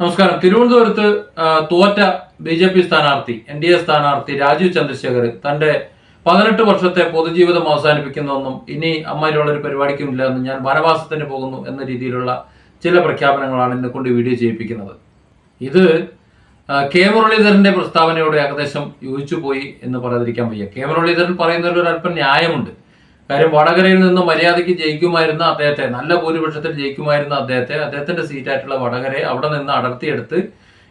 നമസ്കാരം. തിരുവനന്തപുരത്ത് തോറ്റ ബി ജെ പി സ്ഥാനാർത്ഥി എൻ ഡി എ സ്ഥാനാർത്ഥി രാജീവ് ചന്ദ്രശേഖർ തന്റെ പതിനെട്ട് വർഷത്തെ പൊതുജീവിതം അവസാനിപ്പിക്കുന്നതെന്നും ഇനി അമ്മയിലുള്ള ഒരു പരിപാടിക്കും ഇല്ല എന്നും ഞാൻ വനവാസത്തിന് പോകുന്നു എന്ന രീതിയിലുള്ള ചില പ്രഖ്യാപനങ്ങളാണ് ഇന്ന് കൊണ്ട് വീഡിയോ ചെയ്യിപ്പിക്കുന്നത്. ഇത് കെ മുരളീധരന്റെ പ്രസ്താവനയോട് ഏകദേശം യോജിച്ചു പോയി എന്ന് പറയാതിരിക്കാൻ വയ്യ. കെ മുരളീധരൻ പറയുന്നതിൽ ഒരു അല്പം ന്യായമുണ്ട്. കാര്യം വടകരയിൽ നിന്ന് മര്യാദയ്ക്ക് ജയിക്കുമായിരുന്ന അദ്ദേഹത്തെ നല്ല ഭൂരിപക്ഷത്തിൽ ജയിക്കുമായിരുന്ന അദ്ദേഹത്തെ അദ്ദേഹത്തിന്റെ സീറ്റായിട്ടുള്ള വടകരയെ അവിടെ നിന്ന് അടർത്തിയെടുത്ത്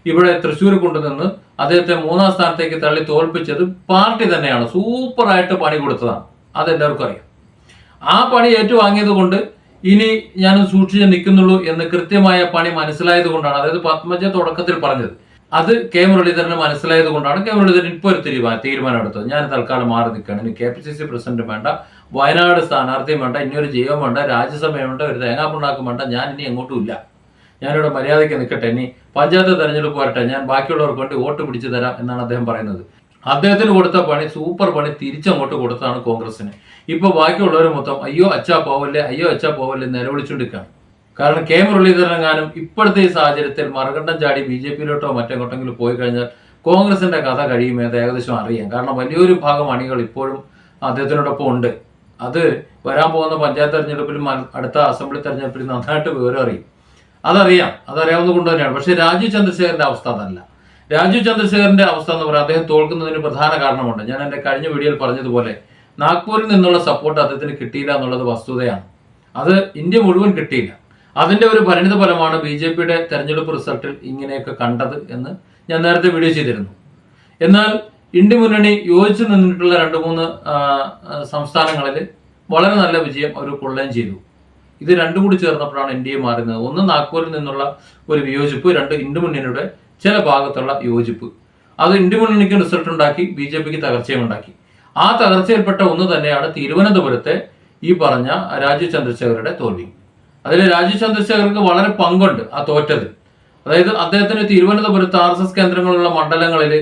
ഇവിടെ തൃശ്ശൂർ കൊണ്ടുനിന്ന് അദ്ദേഹത്തെ മൂന്നാം സ്ഥാനത്തേക്ക് തള്ളി തോൽപ്പിച്ചത് പാർട്ടി തന്നെയാണ്. സൂപ്പറായിട്ട് പണി കൊടുത്തതാണ്. അതെല്ലാവർക്കും അറിയാം. ആ പണി ഏറ്റുവാങ്ങിയത് കൊണ്ട് ഇനി ഞാൻ സൂക്ഷിച്ച് നിൽക്കുന്നുള്ളൂ എന്ന് കൃത്യമായ പണി മനസ്സിലായത് കൊണ്ടാണ്. അതായത് പത്മജ തുടക്കത്തിൽ പറഞ്ഞത്. അത് കെ മുരളീധരന് മനസ്സിലായത് കൊണ്ടാണ്. കെ മുരളീധരൻ ഇപ്പോൾ ഒരു തീരുമാനം തീരുമാനം എടുത്തത്. ഞാൻ തൽക്കാലം മാറി നിൽക്കുകയാണ്. ഇനി K P C C president വേണ്ട. വയനാട് സ്ഥാനാർത്ഥിയും വേണ്ട ഇനിയൊരു ജീവൻ വേണ്ട രാജ്യസഭയും വേണ്ട ഒരു തേങ്ങാപ്പുണ്ടാക്കും വേണ്ട ഞാൻ ഇനി എങ്ങോട്ടും ഇല്ല ഞാനിവിടെ മര്യാദയ്ക്ക് നിൽക്കട്ടെ ഇനി പഞ്ചായത്ത് തെരഞ്ഞെടുപ്പ് വരട്ടെ ഞാൻ ബാക്കിയുള്ളവർക്ക് വേണ്ടി വോട്ട് പിടിച്ചു തരാം എന്നാണ് അദ്ദേഹം പറയുന്നത്. അദ്ദേഹത്തിന് കൊടുത്ത പണി സൂപ്പർ പണി തിരിച്ചങ്ങോട്ട് കൊടുത്തതാണ് കോൺഗ്രസിന് ഇപ്പൊ ബാക്കിയുള്ളവർ മൊത്തം അയ്യോ അച്ഛാ പോവല്ലേ അയ്യോ അച്ഛാ പോവല്ലേ നിലവിളിച്ചുകൊണ്ടിരിക്കുകയാണ്. കാരണം കെ മുരളീധരനെങ്ങാനും ഇപ്പോഴത്തെ ഈ സാഹചര്യത്തിൽ മറുകണ്ഠം ചാടി ബി ജെ പിയിലോട്ടോ മറ്റെങ്ങോട്ടെങ്കിലും പോയി കഴിഞ്ഞാൽ കോൺഗ്രസിന്റെ കഥ കഴിയുമെന്ന് ഏകദേശം അറിയാം. കാരണം വലിയൊരു ഭാഗം അണികൾ ഇപ്പോഴും അദ്ദേഹത്തിനോടൊപ്പം ഉണ്ട്. അത് വരാൻ പോകുന്ന പഞ്ചായത്ത് തെരഞ്ഞെടുപ്പിലും അടുത്ത അസംബ്ലി തെരഞ്ഞെടുപ്പിലും നന്നായിട്ട് വിവരം അറിയും. അതറിയാം. അതറിയാവുന്നത് കൊണ്ട് തന്നെയാണ്. പക്ഷേ രാജീവ് ചന്ദ്രശേഖരന്റെ അവസ്ഥ അതല്ല. രാജീവ് ചന്ദ്രശേഖരന്റെ അവസ്ഥ എന്ന് പറയുന്നത് അദ്ദേഹം തോൽക്കുന്നതിന് പ്രധാന കാരണമുണ്ട്. ഞാൻ എന്റെ കഴിഞ്ഞ വീഡിയോയിൽ പറഞ്ഞതുപോലെ നാഗ്പൂരിൽ നിന്നുള്ള സപ്പോർട്ട് അദ്ദേഹത്തിന് കിട്ടിയില്ല എന്നുള്ളത് വസ്തുതയാണ്. അത് ഇന്ത്യ മുഴുവൻ കിട്ടിയില്ല. അതിന്റെ ഒരു പരിണിത ഫലമാണ് ബി ജെ പിയുടെ തെരഞ്ഞെടുപ്പ് റിസൾട്ടിൽ ഇങ്ങനെയൊക്കെ കണ്ടത് എന്ന് ഞാൻ നേരത്തെ വീഡിയോ ചെയ്തിരുന്നു. എന്നാൽ ഇന്ത്യ മുന്നണി യോജിച്ചു നിന്നിട്ടുള്ള രണ്ട് മൂന്ന് സംസ്ഥാനങ്ങളിൽ വളരെ നല്ല വിജയം അവർ കൊള്ളുകയും ചെയ്തു. ഇത് രണ്ടും കൂടി ചേർന്നപ്പോഴാണ് എ മാറുന്നത്. ഒന്ന് നാഗ്പൂരിൽ നിന്നുള്ള ഒരു വിയോജിപ്പ് രണ്ട് ഇന്ത്യ മുന്നണിയുടെ ചില ഭാഗത്തുള്ള യോജിപ്പ്. അത് ഇന്ത്യ മുന്നണിക്ക് റിസൾട്ട് ഉണ്ടാക്കി ബി ജെ പിക്ക് തകർച്ചയും ഉണ്ടാക്കി. ആ തകർച്ചയിൽപ്പെട്ട ഒന്ന് തന്നെയാണ് തിരുവനന്തപുരത്തെ ഈ പറഞ്ഞ രാജീവ് ചന്ദ്രശേഖരുടെ തോൽവി. അതിൽ രാജീവ് ചന്ദ്രശേഖർക്ക് വളരെ പങ്കുണ്ട് ആ തോറ്റത് അതായത് അദ്ദേഹത്തിന് തിരുവനന്തപുരത്ത് ആർ എസ് എസ് കേന്ദ്രങ്ങളുള്ള മണ്ഡലങ്ങളിൽ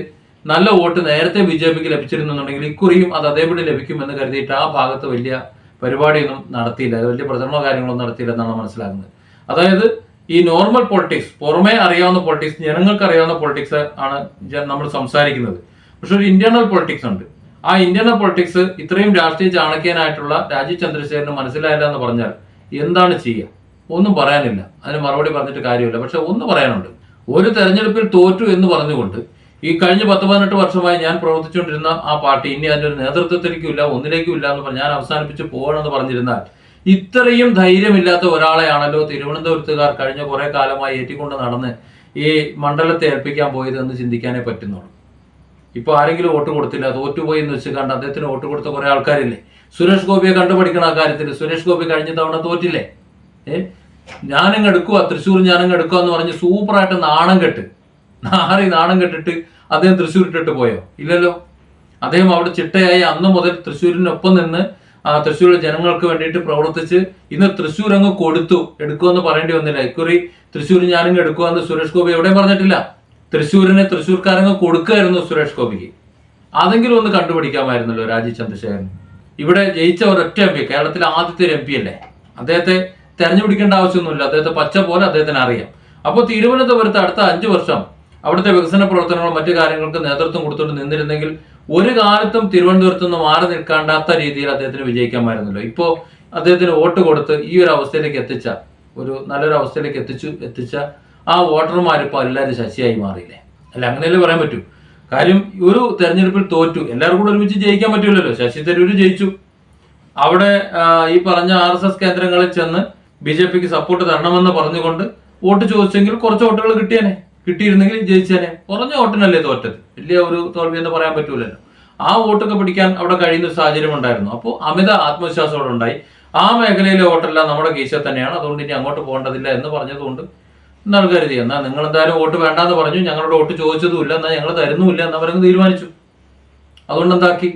നല്ല വോട്ട് നേരത്തെ ബി ജെ പിക്ക് ലഭിച്ചിരുന്നുണ്ടെങ്കിൽ ഇക്കുറിയും അത് അതേപടി ലഭിക്കുമെന്ന് കരുതിയിട്ട് ആ ഭാഗത്ത് വലിയ പരിപാടിയൊന്നും നടത്തിയില്ല. വലിയ പ്രചരണമോ കാര്യങ്ങളൊന്നും നടത്തിയില്ല എന്നാണ് മനസ്സിലാകുന്നത്. അതായത് ഈ നോർമൽ പൊളിറ്റിക്സ് പുറമേ അറിയാവുന്ന പൊളിറ്റിക്സ് ജനങ്ങൾക്ക് അറിയാവുന്ന പൊളിറ്റിക്സ് ആണ് നമ്മൾ സംസാരിക്കുന്നത്. പക്ഷെ ഒരു ഇന്റേണൽ പൊളിറ്റിക്സ് ഉണ്ട്. ആ ഇന്റേണൽ പൊളിറ്റിക്സ് ഇത്രയും രാഷ്ട്രീയ ചാണക്യനായിട്ടുള്ള രാജീവ് ചന്ദ്രശേഖരന് മനസ്സിലായില്ല എന്ന് പറഞ്ഞാൽ എന്താണ് ചെയ്യുക? ഒന്നും പറയാനില്ല. അതിന് മറുപടി പറഞ്ഞിട്ട് കാര്യമില്ല. പക്ഷെ ഒന്ന് പറയാനുണ്ട്. ഒരു തെരഞ്ഞെടുപ്പിൽ തോറ്റു എന്ന് പറഞ്ഞുകൊണ്ട് ഈ കഴിഞ്ഞ പത്ത് പതിനെട്ട് വർഷമായി ഞാൻ പ്രവർത്തിച്ചുകൊണ്ടിരുന്ന ആ പാർട്ടി ഇനി അതിന്റെ ഒരു നേതൃത്വത്തിലേക്കും ഇല്ല ഒന്നിലേക്കും ഇല്ല എന്ന് പറഞ്ഞ് ഞാൻ അവസാനിപ്പിച്ച് പോകണമെന്ന് പറഞ്ഞിരുന്നാൽ ഇത്രയും ധൈര്യമില്ലാത്ത ഒരാളെയാണല്ലോ തിരുവനന്തപുരത്തുകാർ കഴിഞ്ഞ കുറെ കാലമായി ഏറ്റിക്കൊണ്ട് നടന്ന് ഈ മണ്ഡലത്തെ ഏൽപ്പിക്കാൻ പോയത് എന്ന് ചിന്തിക്കാനേ പറ്റുന്നുള്ളൂ. ഇപ്പൊ ആരെങ്കിലും വോട്ട് കൊടുത്തില്ല തോറ്റുപോയി എന്ന് വെച്ച് കണ്ട് അദ്ദേഹത്തിന് വോട്ട് കൊടുത്ത കുറെ ആൾക്കാരില്ലേ? സുരേഷ് ഗോപിയെ കണ്ടുപഠിക്കണം ആ കാര്യത്തിൽ സുരേഷ് ഗോപി കഴിഞ്ഞ തവണ തോറ്റില്ലേ? ഏ? ഞാനങ്ങ് എടുക്കുക തൃശ്ശൂർ ഞാനങ്ങ് എടുക്കുക എന്ന് പറഞ്ഞ് സൂപ്പറായിട്ട് നാണം കെട്ട് നാറി നാണം കെട്ടിട്ട് അദ്ദേഹം തൃശ്ശൂർ ഇട്ടിട്ട് പോയോ? ഇല്ലല്ലോ. അദ്ദേഹം അവിടെ ചിട്ടയായി അന്ന് മുതൽ തൃശ്ശൂരിനൊപ്പം നിന്ന് തൃശ്ശൂരിലെ ജനങ്ങൾക്ക് വേണ്ടിയിട്ട് പ്രവർത്തിച്ച് ഇന്ന് തൃശ്ശൂർ അങ്ങ് കൊടുത്തു. എടുക്കുമെന്ന് പറയേണ്ടി വന്നില്ല. ഇക്കുറി തൃശ്ശൂർ ഞാനങ്ങ് എടുക്കുമെന്ന് സുരേഷ് ഗോപി എവിടെയും പറഞ്ഞിട്ടില്ല. തൃശ്ശൂരിനെ തൃശ്ശൂർക്കാരങ്ങ് കൊടുക്കുകയായിരുന്നു സുരേഷ് ഗോപിക്ക്. അതെങ്കിലും ഒന്ന് കണ്ടുപിടിക്കാമായിരുന്നല്ലോ രാജീവ് ചന്ദ്രശേഖരൻ. ഇവിടെ ജയിച്ച ഒരൊറ്റ എം പി കേരളത്തിലെ ആദ്യത്തെ ഒരു എം പി അല്ലേ? അദ്ദേഹത്തെ തെരഞ്ഞുപിടിക്കേണ്ട ആവശ്യമൊന്നുമില്ല. അദ്ദേഹത്തെ പച്ച പോലെ അദ്ദേഹത്തിന് അറിയാം അപ്പോൾ തിരുവനന്തപുരത്ത് അടുത്ത അഞ്ച് വർഷം അവിടുത്തെ വികസന പ്രവർത്തനങ്ങളും മറ്റു കാര്യങ്ങൾക്ക് നേതൃത്വം കൊടുത്തുകൊണ്ട് നിന്നിരുന്നെങ്കിൽ ഒരു കാലത്തും തിരുവനന്തപുരത്ത് നിന്ന് മാറി നിൽക്കാണ്ടാത്ത രീതിയിൽ അദ്ദേഹത്തിന് വിജയിക്കാമായിരുന്നല്ലോ. ഇപ്പോൾ അദ്ദേഹത്തിന് വോട്ട് കൊടുത്ത് ഈ ഒരു അവസ്ഥയിലേക്ക് എത്തിച്ച ഒരു നല്ലൊരു അവസ്ഥയിലേക്ക് എത്തിച്ചു എത്തിച്ച ആ വോട്ടർമാർ ഇപ്പോൾ എല്ലാവരും ശശിയായി മാറിയില്ലേ? അല്ല അങ്ങനെയല്ലേ പറയാൻ പറ്റൂ? കാര്യം ഒരു തെരഞ്ഞെടുപ്പിൽ തോറ്റു. എല്ലാവർക്കും കൂടെ ഒരുമിച്ച് ജയിക്കാൻ പറ്റില്ലല്ലോ. ശശി തരൂര് ജയിച്ചു. അവിടെ ഈ പറഞ്ഞ ആർ എസ് എസ് കേന്ദ്രങ്ങളിൽ ചെന്ന് ബി ജെ പിക്ക് സപ്പോർട്ട് തരണമെന്ന് പറഞ്ഞുകൊണ്ട് വോട്ട് ചോദിച്ചെങ്കിൽ കുറച്ച് വോട്ടുകൾ കിട്ടിയേനെ. കിട്ടിയിരുന്നെങ്കിൽ ജയിച്ചാലേ. കുറഞ്ഞ വോട്ടിനല്ലേ തോറ്റത് വലിയ ഒരു തോൽവി എന്ന് പറയാൻ പറ്റൂലല്ലോ. ആ വോട്ടൊക്കെ പിടിക്കാൻ അവിടെ കഴിയുന്ന സാഹചര്യം ഉണ്ടായിരുന്നു. അപ്പോൾ അമിത ആത്മവിശ്വാസം ഉണ്ടായി. ആ മേഖലയിലെ വോട്ടെല്ലാം നമ്മുടെ കീശ തന്നെയാണ്. അതുകൊണ്ട് ഇനി അങ്ങോട്ട് പോകേണ്ടതില്ല എന്ന് പറഞ്ഞതുകൊണ്ട് എന്നാൽ കരുതി എന്നാൽ നിങ്ങൾ എന്തായാലും വോട്ട് വേണ്ടാന്ന് പറഞ്ഞു. ഞങ്ങളുടെ വോട്ട് ചോദിച്ചതുമില്ല. എന്നാൽ ഞങ്ങൾ തരുന്നുമില്ല എന്ന് അവരങ്ങ് തീരുമാനിച്ചു. അതുകൊണ്ട് എന്താക്കി?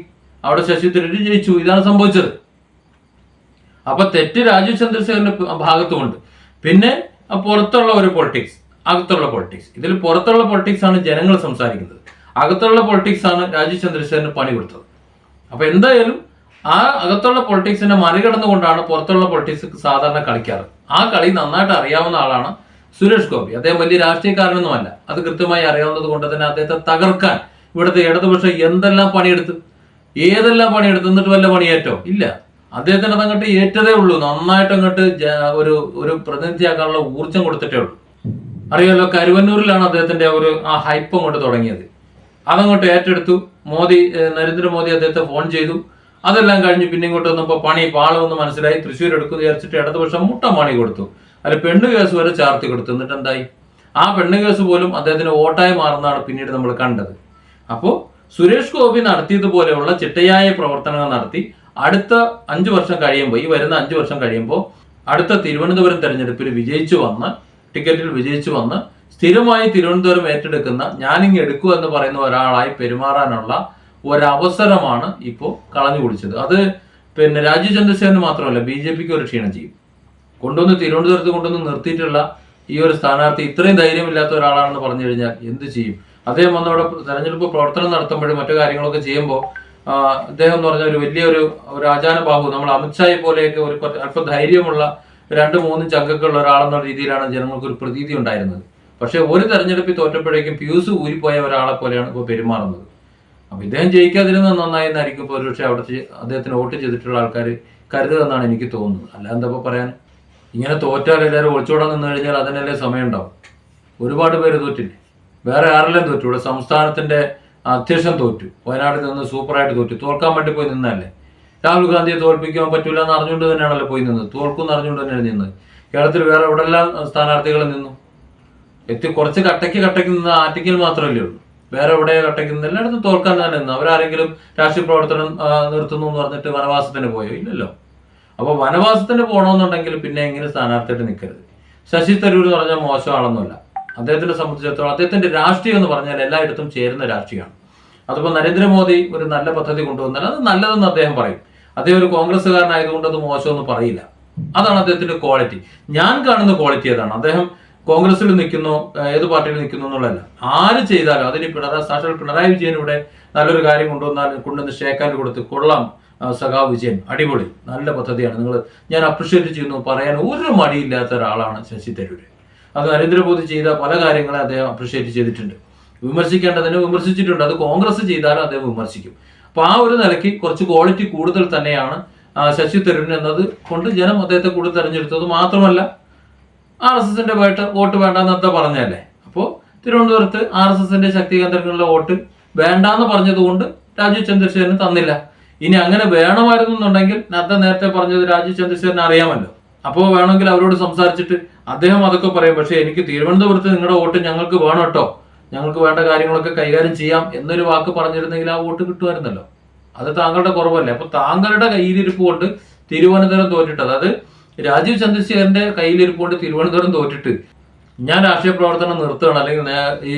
അവിടെ ശശി തരൂര് ജയിച്ചു. ഇതാണ് സംഭവിച്ചത്. അപ്പൊ തെറ്റ് രാജീവ് ചന്ദ്രശേഖരന്റെ ഭാഗത്തുമുണ്ട്. പിന്നെ പുറത്തുള്ള ഒരു പൊളിറ്റിക്സ് അകത്തുള്ള പൊളിറ്റിക്സ് ഇതിൽ പുറത്തുള്ള പൊളിറ്റിക്സ് ആണ് ജനങ്ങൾ സംസാരിക്കുന്നത്. അകത്തുള്ള പൊളിറ്റിക്സ് ആണ് രാജീവ് ചന്ദ്രശേഖരന് പണി കൊടുത്തത്. അപ്പൊ എന്തായാലും ആ അകത്തുള്ള പൊളിറ്റിക്സിനെ മറികടന്നുകൊണ്ടാണ് പുറത്തുള്ള പൊളിറ്റിക്സ് സാധാരണ കളിക്കാറ്. ആ കളി നന്നായിട്ട് അറിയാവുന്ന ആളാണ് സുരേഷ് ഗോപി. അദ്ദേഹം വലിയ രാഷ്ട്രീയക്കാരനൊന്നുമല്ല. അത് കൃത്യമായി അറിയാവുന്നത് കൊണ്ട് തന്നെ അദ്ദേഹത്തെ തകർക്കാൻ ഇവിടുത്തെ ഇടതുപക്ഷം എന്തെല്ലാം പണിയെടുത്തു? ഏതെല്ലാം പണിയെടുത്തു? എന്നിട്ട് വല്ല പണിയേറ്റോ? ഇല്ല. അദ്ദേഹത്തിന് അതങ്ങോട്ട് ഏറ്റതേ ഉള്ളൂ. നന്നായിട്ട് അങ്ങോട്ട് ഒരു ഒരു പ്രതിനിധിയാക്കാനുള്ള ഊർജം കൊടുത്തിട്ടേ ഉള്ളൂ. അറിയാലോ കരുവന്നൂരിലാണ് അദ്ദേഹത്തിന്റെ ഒരു ആ ഹൈപ്പ് അങ്ങോട്ട് തുടങ്ങിയത്. അതങ്ങോട്ട് ഏറ്റെടുത്തു. മോദി നരേന്ദ്രമോദി അദ്ദേഹത്തെ ഫോൺ ചെയ്തു. അതെല്ലാം കഴിഞ്ഞ് പിന്നെ ഇങ്ങോട്ട് വന്നപ്പോൾ പണി പാളമെന്ന് മനസ്സിലായി. തൃശ്ശൂർ എടുക്കുന്നു വിചാരിച്ചിട്ട് ഇടതുപക്ഷം മുട്ട പണി കൊടുത്തു. അല്ല പെണ്ണ് കേസ് വരെ ചാർത്തി കൊടുത്തു. എന്നിട്ട് എന്തായി ആ പെണ്ണ് കേസ് പോലും അദ്ദേഹത്തിന് വോട്ടായി മാറുന്നതാണ് പിന്നീട് നമ്മൾ കണ്ടത്. അപ്പോൾ സുരേഷ് ഗോപി നടത്തിയതുപോലെയുള്ള ചിട്ടയായ പ്രവർത്തനങ്ങൾ നടത്തി അടുത്ത അഞ്ചു വർഷം കഴിയുമ്പോൾ ഈ വരുന്ന അഞ്ചു വർഷം കഴിയുമ്പോൾ അടുത്ത തിരുവനന്തപുരം തെരഞ്ഞെടുപ്പിൽ വിജയിച്ചു വന്ന് ടിക്കറ്റിൽ വിജയിച്ചു വന്ന് സ്ഥിരമായി തിരുവനന്തപുരം ഏറ്റെടുക്കുന്ന ഞാനിങ് എടുക്കൂ എന്ന് പറയുന്ന ഒരാളായി പെരുമാറാനുള്ള ഒരവസരമാണ് ഇപ്പോൾ കളഞ്ഞു കുടിച്ചത്. അത് പിന്നെ രാജീവ് ചന്ദ്രശേഖരന് മാത്രമല്ല ബി ജെ പിക്ക് ഒരു ക്ഷീണം ചെയ്യും. കൊണ്ടുവന്ന് തിരുവനന്തപുരത്ത് കൊണ്ടുവന്ന് നിർത്തിയിട്ടുള്ള ഈ ഒരു സ്ഥാനാർത്ഥി ഇത്രയും ധൈര്യമില്ലാത്ത ഒരാളാണെന്ന് പറഞ്ഞു കഴിഞ്ഞാൽ എന്ത് ചെയ്യും? അദ്ദേഹം വന്ന് അവിടെ തെരഞ്ഞെടുപ്പ് പ്രവർത്തനം നടത്തുമ്പോഴും മറ്റു കാര്യങ്ങളൊക്കെ ചെയ്യുമ്പോൾ അദ്ദേഹം എന്ന് പറഞ്ഞ ഒരു വലിയൊരു ഒരു ആചാരബാഹു. നമ്മൾ അമിത്ഷായെ പോലെയൊക്കെ ഒരു അല്പം ധൈര്യമുള്ള രണ്ട് മൂന്ന് ചങ്കക്കുള്ള ഒരാളെന്ന രീതിയിലാണ് ജനങ്ങൾക്ക് ഒരു പ്രതീതി ഉണ്ടായിരുന്നത്. പക്ഷേ ഒരു തെരഞ്ഞെടുപ്പിൽ തോറ്റപ്പോഴേക്കും ഫ്യൂസ് ഊരിപ്പോയ ഒരാളെ പോലെയാണ് ഇപ്പോൾ പെരുമാറുന്നത്. അപ്പോൾ ഇദ്ദേഹം ജയിക്കാതിരുന്നത് നന്നായെന്നായിരിക്കും ഇപ്പോൾ ഒരുപക്ഷെ അവിടെ അദ്ദേഹത്തിന് വോട്ട് ചെയ്തിട്ടുള്ള ആൾക്കാർ കരുതുക എനിക്ക് തോന്നുന്നത്. അല്ലാതെ എന്താ ഇപ്പൊ പറയാൻ? ഇങ്ങനെ തോറ്റാൽ എല്ലാവരും ഒളിച്ചോടാൻ നിന്ന് കഴിഞ്ഞാൽ അതിനല്ലേ സമയം ഉണ്ടാവും ഒരുപാട് പേര് തോറ്റില്ലേ? വേറെ ആരെല്ലാം തോറ്റു? ഇവിടെ സംസ്ഥാനത്തിന്റെ അധ്യക്ഷൻ തോറ്റു. വയനാട്ടിൽ നിന്ന് സൂപ്പറായിട്ട് തോറ്റു. തോൽക്കാൻ വേണ്ടി പോയി നിന്നല്ലേ രാഹുൽ ഗാന്ധിയെ തോൽപ്പിക്കാൻ പറ്റൂല എന്ന് അറിഞ്ഞുകൊണ്ട് തന്നെയാണല്ലോ പോയി നിന്നത്. തോൽക്കും അറിഞ്ഞുകൊണ്ട് തന്നെയാണ് നിന്നത്. കേരളത്തിൽ വേറെ എവിടെല്ലാം സ്ഥാനാർത്ഥികൾ നിന്നു? എത്തി കുറച്ച് കട്ടയ്ക്ക് കട്ടയ്ക്ക് നിന്ന് ആറ്റിക്കൽ മാത്രമല്ലേ ഉള്ളൂ. വേറെ എവിടെ കട്ടയ്ക്ക് നിന്ന്? എല്ലായിടത്തും തോൽക്കാൻ തന്നെ നിന്ന്. അവരാരെങ്കിലും രാഷ്ട്രീയ പ്രവർത്തനം നിർത്തുന്നു എന്ന് പറഞ്ഞിട്ട് വനവാസത്തിന് പോയോ? ഇല്ലല്ലോ. അപ്പോൾ വനവാസത്തിന് പോകണമെന്നുണ്ടെങ്കിൽ പിന്നെ എങ്ങനെ സ്ഥാനാർത്ഥിയായിട്ട് നിൽക്കരുത്? ശശി തരൂർ എന്ന് പറഞ്ഞാൽ മോശം ആളൊന്നുമല്ല അദ്ദേഹത്തിനെ സംബന്ധിച്ചിടത്തോളം അദ്ദേഹത്തിന്റെ രാഷ്ട്രീയം എന്ന് പറഞ്ഞാൽ എല്ലായിടത്തും ചേരുന്ന രാഷ്ട്രീയമാണ്. അതിപ്പോൾ നരേന്ദ്രമോദി ഒരു നല്ല പദ്ധതി കൊണ്ടുവന്നാൽ അത് നല്ലതെന്ന് അദ്ദേഹം പറയും. അദ്ദേഹം ഒരു കോൺഗ്രസ്സുകാരനായതുകൊണ്ട് അത് മോശമെന്ന് പറയില്ല. അതാണ് അദ്ദേഹത്തിന്റെ ക്വാളിറ്റി ഞാൻ കാണുന്ന ക്വാളിറ്റി അതാണ് അദ്ദേഹം കോൺഗ്രസിൽ നിൽക്കുന്നു ഏത് പാർട്ടിയിൽ നിൽക്കുന്നു എന്നുള്ളതല്ല. ആര് ചെയ്താലും അതിന് പിണറായി സാക്ഷാൽ പിണറായി വിജയൻ നല്ലൊരു കാര്യം കൊണ്ടുവന്നാൽ കൊണ്ടുവന്ന് ഷേക്കാൻ കൊടുത്ത് കൊള്ളാം സഖാവ് വിജയൻ. അടിപൊളി. നല്ല പദ്ധതിയാണ്. നിങ്ങൾ ഞാൻ അപ്രിഷ്യേറ്റ് ചെയ്യുന്നു പറയാൻ ഒരു മടിയില്ലാത്ത ഒരാളാണ് ശശി തരൂര്. അത് നരേന്ദ്രമോദി ചെയ്ത പല കാര്യങ്ങളെ അദ്ദേഹം അപ്രിഷ്യേറ്റ് ചെയ്തിട്ടുണ്ട്. വിമർശിക്കേണ്ടതിനെ വിമർശിച്ചിട്ടുണ്ട്. അത് കോൺഗ്രസ് ചെയ്താലും അദ്ദേഹം വിമർശിക്കും. അപ്പൊ ആ ഒരു നിലയ്ക്ക് കുറച്ച് ക്വാളിറ്റി കൂടുതൽ തന്നെയാണ് ശശി തരൂരിന് എന്നത് കൊണ്ട് ജനം അദ്ദേഹത്തെ കൂടുതൽ തെരഞ്ഞെടുത്തത് മാത്രമല്ല ആർ എസ് എസിന്റെ വോട്ട് വോട്ട് വേണ്ടെന്ന് എന്താ പറഞ്ഞല്ലേ അപ്പോൾ തിരുവനന്തപുരത്ത് ആർ എസ് എസിന്റെ ശക്തി കേന്ദ്രങ്ങളിലെ വോട്ട് വേണ്ടാന്ന് പറഞ്ഞതുകൊണ്ട് രാജീവ് ചന്ദ്രശേഖരന് തന്നില്ല. ഇനി അങ്ങനെ വേണമായിരുന്നു എന്നുണ്ടെങ്കിൽ നദ്ദ നേരത്തെ പറഞ്ഞത് രാജീവ് ചന്ദ്രശേഖരൻ അറിയാമല്ലോ. അപ്പോൾ വേണമെങ്കിൽ അവരോട് സംസാരിച്ചിട്ട് അദ്ദേഹം അതൊക്കെ പറയും. പക്ഷേ എനിക്ക് തിരുവനന്തപുരത്ത് നിങ്ങളുടെ വോട്ട് ഞങ്ങൾക്ക് വേണം കേട്ടോ. ഞങ്ങൾക്ക് വേണ്ട കാര്യങ്ങളൊക്കെ കൈകാര്യം ചെയ്യാം എന്നൊരു വാക്ക് പറഞ്ഞിരുന്നെങ്കിൽ ആ വോട്ട് കിട്ടുമായിരുന്നല്ലോ. അത് താങ്കളുടെ കുറവല്ലേ. അപ്പൊ താങ്കളുടെ കയ്യിലിരിപ്പ് കൊണ്ട് തിരുവനന്തപുരം തോറ്റിട്ട് അതായത് രാജീവ് ചന്ദ്രശേഖരന്റെ കയ്യിലിരിപ്പ് കൊണ്ട് തിരുവനന്തപുരം തോറ്റിട്ട് ഞാൻ രാഷ്ട്രീയ പ്രവർത്തനം നിർത്തുകയാണ് അല്ലെങ്കിൽ ഈ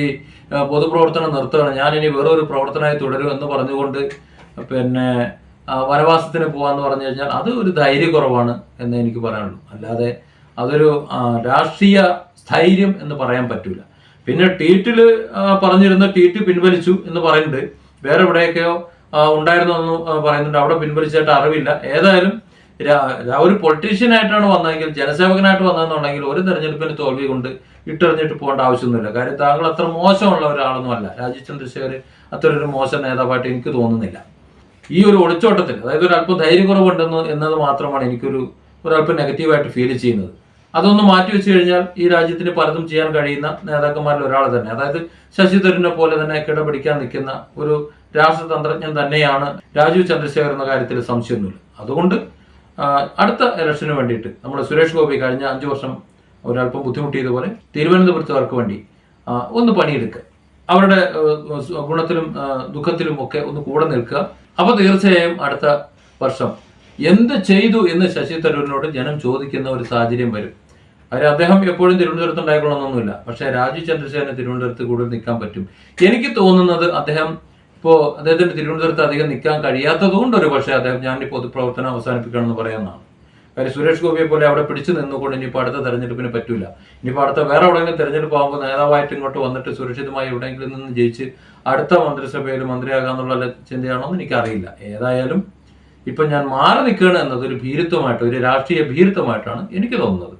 പൊതുപ്രവർത്തനം നിർത്തുകയാണ് ഞാൻ ഇനി വേറൊരു പ്രവർത്തനമായി തുടരും എന്ന് പറഞ്ഞുകൊണ്ട് പിന്നെ വനവാസത്തിന് പോകാന്ന് പറഞ്ഞു കഴിഞ്ഞാൽ അത് ഒരു ധൈര്യക്കുറവാണ് എന്ന് എനിക്ക് പറയാനുള്ളൂ. അല്ലാതെ അതൊരു രാഷ്ട്രീയ സ്ഥൈര്യം എന്ന് പറയാൻ പറ്റൂല. പിന്നെ ട്വീറ്റിൽ പറഞ്ഞിരുന്ന ട്വീറ്റ് പിൻവലിച്ചു എന്ന് പറയുന്നുണ്ട്. വേറെ എവിടെയൊക്കെയോ ഉണ്ടായിരുന്നു എന്ന് പറയുന്നുണ്ട്. അവിടെ പിൻവലിച്ചായിട്ട് അറിവില്ല. ഏതായാലും ഒരു പൊളിറ്റീഷ്യൻ ആയിട്ടാണ് വന്നതെങ്കിൽ ജനസേവകനായിട്ട് വന്നതെന്നുണ്ടെങ്കിൽ ഒരു തെരഞ്ഞെടുപ്പിന് തോൽവി കൊണ്ട് ഇട്ടെറിഞ്ഞിട്ട് പോകേണ്ട ആവശ്യമൊന്നുമില്ല. കാര്യം താങ്കൾ അത്ര മോശമുള്ള ഒരാളൊന്നുമല്ല. രാജീവ് ചന്ദ്രശേഖർ അത്ര ഒരു മോശം നേതാവായിട്ട് എനിക്ക് തോന്നുന്നില്ല. ഈ ഒരു ഒളിച്ചോട്ടത്തിൽ അതായത് ഒരു അല്പം ധൈര്യക്കുറവുണ്ടെന്ന് എന്നത് മാത്രമാണ് എനിക്കൊരു ഒരല്പം നെഗറ്റീവായിട്ട് ഫീൽ ചെയ്യുന്നത്. അതൊന്ന് മാറ്റി വെച്ച് കഴിഞ്ഞാൽ ഈ രാജ്യത്തിന് പലതും ചെയ്യാൻ കഴിയുന്ന നേതാക്കന്മാരിൽ ഒരാൾ തന്നെ. അതായത് ശശി തരൂരിനെ പോലെ തന്നെ കിടപിടിക്കാൻ നിൽക്കുന്ന ഒരു രാഷ്ട്രതന്ത്രജ്ഞൻ തന്നെയാണ് രാജീവ് ചന്ദ്രശേഖർ എന്ന കാര്യത്തിൽ സംശയമൊന്നുമില്ല. അതുകൊണ്ട് അടുത്ത ഇലക്ഷന് വേണ്ടിയിട്ട് നമ്മൾ സുരേഷ് ഗോപി കഴിഞ്ഞ അഞ്ചു വർഷം ഒരല്പം ബുദ്ധിമുട്ടിയതുപോലെ തിരുവനന്തപുരത്തുകാർക്ക് വേണ്ടി ഒന്ന് പണിയെടുക്കുക. അവരുടെ ഗുണത്തിലും ദുഃഖത്തിലും ഒക്കെ ഒന്ന് കൂടെ നിൽക്കുക. അപ്പോൾ തീർച്ചയായും അടുത്ത വർഷം എന്ത് ചെയ്തു എന്ന് ശശി തരൂരിനോട് ജനം ചോദിക്കുന്ന ഒരു സാഹചര്യം വരും. കാര്യം അദ്ദേഹം എപ്പോഴും തിരുവനന്തപുരത്ത് ഉണ്ടായിക്കൊള്ളണമെന്നൊന്നുമില്ല പക്ഷേ രാജീവ് ചന്ദ്രശേഖരന് തിരുവനന്തപുരത്ത് കൂടുതൽ നിൽക്കാൻ പറ്റും. എനിക്ക് തോന്നുന്നത് അദ്ദേഹം ഇപ്പോൾ അദ്ദേഹത്തിന് തിരുവനന്തപുരത്ത് അധികം നിൽക്കാൻ കഴിയാത്തത് കൊണ്ട് ഒരു പക്ഷേ അദ്ദേഹം ഞാൻ ഈ പൊതുപ്രവർത്തനം അവസാനിപ്പിക്കണം എന്ന് പറയുന്നതാണ് കാര്യം സുരേഷ് ഗോപിയെ പോലെ അവിടെ പിടിച്ചു നിന്നുകൊണ്ട് ഇനിയിപ്പോൾ അടുത്ത തെരഞ്ഞെടുപ്പിന് പറ്റില്ല ഇനിയിപ്പോൾ അടുത്ത വേറെ എവിടെയെങ്കിലും തെരഞ്ഞെടുപ്പ് ആകുമ്പോൾ നേതാവായിട്ട് ഇങ്ങോട്ട് വന്നിട്ട് സുരക്ഷിതമായി എവിടെയെങ്കിലും നിന്ന് ജയിച്ച് അടുത്ത മന്ത്രിസഭയിൽ മന്ത്രിയാകാന്നുള്ള ചിന്തയാണോ എന്ന് എനിക്കറിയില്ല. ഏതായാലും ഇപ്പം ഞാൻ മാറി നിൽക്കുകയാണ് എന്നത് ഒരു ഭീരുത്വമായിട്ട് ഒരു രാഷ്ട്രീയ ഭീരുത്വമായിട്ടാണ് എനിക്ക് തോന്നുന്നത്.